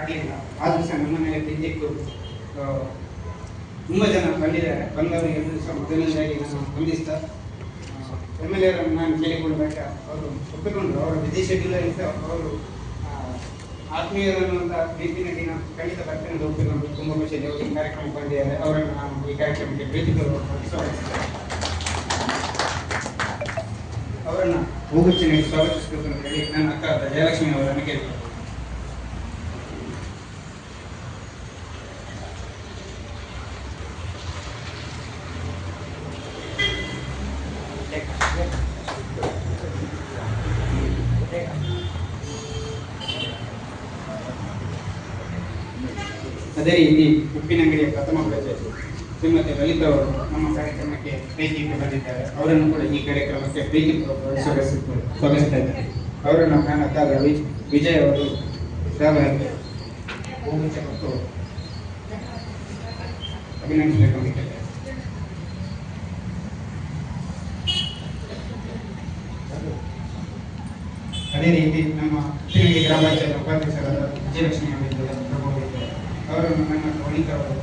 ಆಗಲಿಲ್ಲ ಆದ್ರೂ ಸಹ ನಮ್ಮ ಪ್ರೀತಿಟ್ಟು ಆ, ತುಂಬ ಜನ ಬಂದಿದ್ದಾರೆ. ಬಂದವರಿಗೆಲ್ಲರೂ ಸಹ ಮೊದಲನೇದಾಗಿ ನಾನು ವಂದಿಸ್ತಾ ಎಂ ಎಲ್ ಎರನ್ನು ನಾನು ಕೇಳಿಕೊಂಡಾಗ ಅವರು ಒಪ್ಪಿಕೊಂಡ್ರು. ಅವರ ವಿಧಿ ಶೆಡ್ಯೂಲಲ್ಲಿ ಸಹ ಅವರು ಆತ್ಮೀಯರನ್ನು ಅಂತ ರೀತಿಯಲ್ಲಿ ನಾನು ಖಂಡಿತ ಬರ್ತೇನೆ ಒಪ್ಪಿಕೊಂಡು ತುಂಬ ಖುಷಿಯಲ್ಲಿ ಅವರು ಈ ಕಾರ್ಯಕ್ರಮಕ್ಕೆ ಬಂದಿದ್ದಾರೆ. ಅವರನ್ನು ನಾನು ಈ ಕಾರ್ಯಕ್ರಮಕ್ಕೆ ಭೇಟಿ ಸ್ವಾಗತಿಸ್ತೇನೆ ಅವರನ್ನು ಹೋಗುತ್ತೇನೆ ಸ್ವಾಗತಿಸಬೇಕು ಅಂತ ಹೇಳಿ ನನ್ನ ಅಕ್ಕ ಜಯಲಕ್ಷ್ಮಿ ಅವರನ್ನು ಕೇಳ್ತೇನೆ ಅದೇ ರೀತಿ ಉಪ್ಪಿನಂಗಡಿಯ ಪ್ರಥಮ ಪ್ರಜೆ ಶ್ರೀಮತಿ ಲಲಿತಾ ಅವರು ನಮ್ಮ ಕಾರ್ಯಕ್ರಮಕ್ಕೆ ಪ್ರೀತಿಗೆ ಬಂದಿದ್ದಾರೆ. ಅವರನ್ನು ಕೂಡ ಈ ಕಾರ್ಯಕ್ರಮಕ್ಕೆ ಪ್ರೀತಿ ಸ್ವಾಗತಿಸ್ತಾ ಇದ್ದಾರೆ ಅವರನ್ನು ನನ್ನ ಅಕ್ಕ ವಿ- ವಿಜಯ್ ಅವರು ಮತ್ತು ಹೂಗುಚ್ಛ ಅದೇ ರೀತಿ ನಮ್ಮ ಉಪ್ಪಿನಂಗಡಿ ಗ್ರಾಮ ಪಂಚಾಯತ್ ಉಪಾಧ್ಯಕ್ಷರಾದ ವಿಜಯಲಕ್ಷ್ಮಿ ಅವರಿದ್ದಾರೆ ಪ್ರಭು ಅವರಿದ್ದಾರೆ ಅವರನ್ನು ನನ್ನ ಅವರು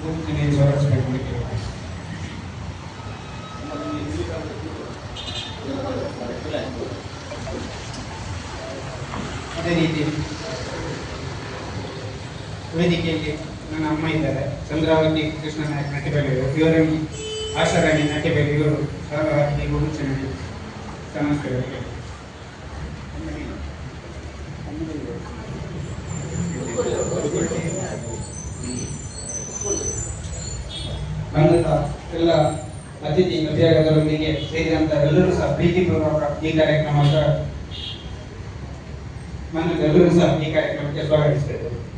ಹೂಗುಚ್ಛನೆಯಲ್ಲಿ ಸ್ವಾಗತಿಸಬೇಕು ಅದೇ ರೀತಿ ವೇದಿಕೆಯಲ್ಲಿ ನನ್ನ ಅಮ್ಮ ಇದ್ದಾರೆ. ಚಂದ್ರಾವತಿ ಕೃಷ್ಣ ನಾಯಕ್ ನಟಿಬೆಲೆಯವರು ಇವರನ್ನು ಆಶಾರಾಣಿ ನಟಿಬೆಲೆ ಇವರು ಶಾಲಾರ್ಥಿ ಗುರುಚನಲ್ಲಿ ನಮಸ್ಕಾರ ಬಂದಂತ ಎಲ್ಲ ಅತಿಥಿ ಮಧ್ಯಾಹ್ನದೊಂದಿಗೆ ಸೇರಿದಂತ ಎಲ್ಲರೂ ಸಹ ಪ್ರೀತಿಪೂರ್ವಕ ಈ ಕಾರ್ಯಕ್ರಮದ ನನ್ನ ಎಲ್ಲರೂ ಸಹ ಈ ಕಾರ್ಯಕ್ರಮಕ್ಕೆ ಸ್ವಾಗತಿಸ್ತೇವೆ